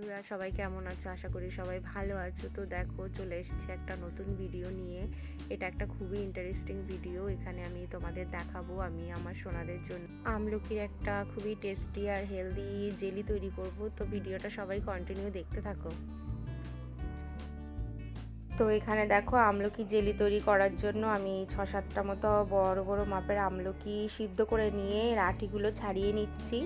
বন্ধুরা, সবাই কেমন আছো? আশা করি সবাই ভালো আছো। তো দেখো, চলে এসেছি একটা নতুন ভিডিও নিয়ে। এটা একটা খুবই ইন্টারেস্টিং ভিডিও এখানে আমি তোমাদের দেখাবো আমি আমার সোনাদের জন্য। আমলকির একটা খুবই টেস্টি আর হেলদি জেলি তৈরি করব। তো ভিডিওটা সবাই কন্টিনিউ দেখতে থাকো। তো এখানে দেখো, আমলকি জেলি তৈরি করার জন্য আমি ছ সাতটা মতো বড় বড় মাপের আমলকি সিদ্ধ করে নিয়ে রাঠিগুলো ছাড়িয়ে নিচ্ছি।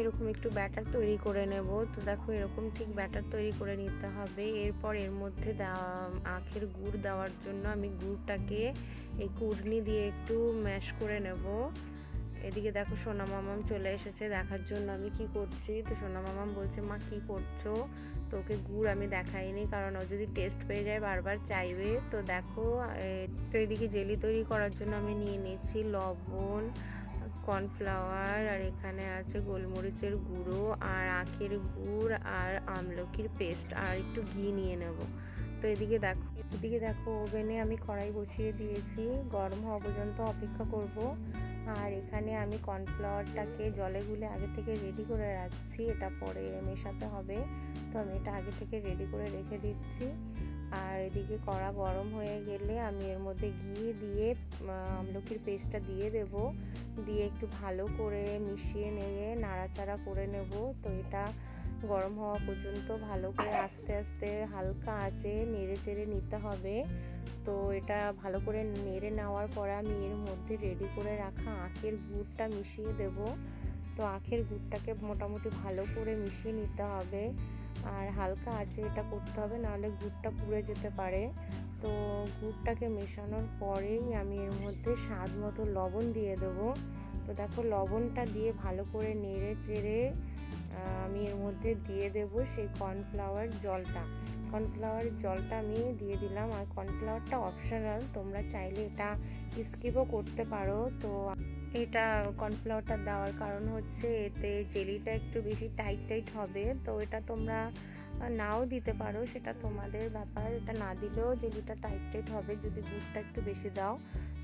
এরকম একটু ব্যাটার তৈরি করে নেব। তো দেখো এরকম ঠিক ব্যাটার তৈরি করে নিতে হবে। এরপর এর মধ্যে আখের গুড় দেওয়ার জন্য আমি গুড়টাকে এই কুড়নি দিয়ে একটু ম্যাশ করে নেব। এদিকে দেখো সোনা মামাম চলে এসেছে দেখার জন্য আমি কি করছি। তো সোনা মামাম বলছে, মা, কি করছ? তো ওকে গুড় আমি দেখাইনি কারণ ও যদি টেস্ট পেয়ে যায় বারবার চাইবে। তো দেখো তো এদিকে জেলি তৈরি করার জন্য আমি নিয়ে নিয়েছি লবণ কর্নফ্লাওয়ার, আর এখানে আছে গোলমরিচের গুঁড়ো, আর আখের গুড়, আর আমলকির পেস্ট, আর একটু ঘি নিয়ে নেব। তো এদিকে দেখো এদিকে দেখো ওভেনে আমি কড়াই বসিয়ে দিয়েছি। গরম হওয়া পর্যন্ত অপেক্ষা করব। আর এখানে আমি কর্নফ্লাওয়ারটাকে জলে গুলে আগে থেকে রেডি করে রাখছি। এটা পরে মেশাতে হবে। তো আমি এটা আগে থেকে রেডি করে রেখে দিচ্ছি। আর এদিকে কড়া গরম হয়ে গেলে আমি এর মধ্যে ঘি দিয়ে আমলকির পেস্টটা দিয়ে দেব। দিয়ে একটু ভালো করে মিশিয়ে নিয়ে নাড়াচাড়া করে নেব। তো এটা গরম হওয়া পর্যন্ত ভালো করে আস্তে আস্তে হালকা আঁচে নেড়ে চেড়ে নিতে হবে। তো এটা ভালো করে নেড়ে নেওয়ার পরে আমি এর মধ্যে রেডি করে রাখা আখের গুড়টা মিশিয়ে দেব। তো আখের গুড়টাকে মোটামুটি ভালো করে মিশিয়ে নিতে হবে। আর হালকা আছে এটা করতে হবে, নাহলে গুড়টা পুড়ে যেতে পারে। তো গুড়টাকে মেশানোর পরেই আমি এর মধ্যে স্বাদ মতো লবণ দিয়ে দেবো। তো দেখো লবণটা দিয়ে ভালো করে নেড়ে চেড়ে আমি এর মধ্যে দিয়ে দেব সেই কর্নফ্লাওয়ার জলটা। কর্নফ্লাওয়ার জলটা আমি দিয়ে দিলাম আর কর্নফ্লাওয়ারটা অপশনাল তোমরা চাইলে এটা স্কিপও করতে পারো। তো এটা কর্নফ্লাওয়ারটা দেওয়ার কারণ হচ্ছে এতে জেলিটা একটু বেশি টাইট টাইট হবে। তো এটা তোমরা নাও দিতে পারো সেটা তোমাদের ব্যাপার। এটা না দিলেও জেলিটা টাইট টাইট হবে যদি গুড়টা একটু বেশি দাও।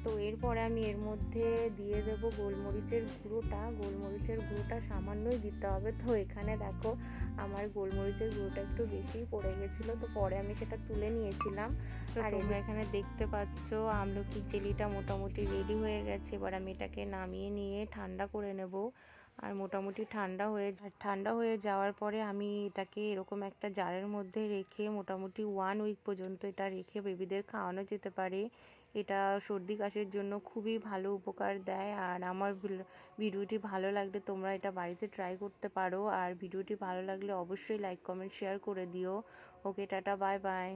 তো এরপরে আমি এর মধ্যে দিয়ে দেবো গোলমরিচের গুঁড়োটা। গোলমরিচের গুঁড়োটা সামান্যই দিতে হবে। তো এখানে দেখো আমার গোলমরিচের গুঁড়োটা একটু বেশি পড়ে গেছিল। তো পরে আমি সেটা তুলে নিয়েছিলাম। আর তোমরা এখানে দেখতে পাচ্ছ আমলকির জেলিটা মোটামুটি রেডি হয়ে গেছে। এবার আমি এটাকে নামিয়ে নিয়ে ঠান্ডা করে নেব। আর মোটামুটি ঠান্ডা হয়ে ঠান্ডা হয়ে যাওয়ার পরে আমি এটাকে এরকম একটা জারের মধ্যে রেখে মোটামুটি ওয়ান উইক পর্যন্ত এটা রেখে বেবিদের খাওয়ানো যেতে পারে। এটা সর্দি কাশির জন্য খুবই ভালো উপকার দেয়। আর আমার ভিডিওটি ভালো লাগলে তোমরা এটা বাড়িতে ট্রাই করতে পারো। আর ভিডিওটি ভালো লাগলে অবশ্যই লাইক কমেন্ট শেয়ার করে দিও। ওকে টাটা বাই বাই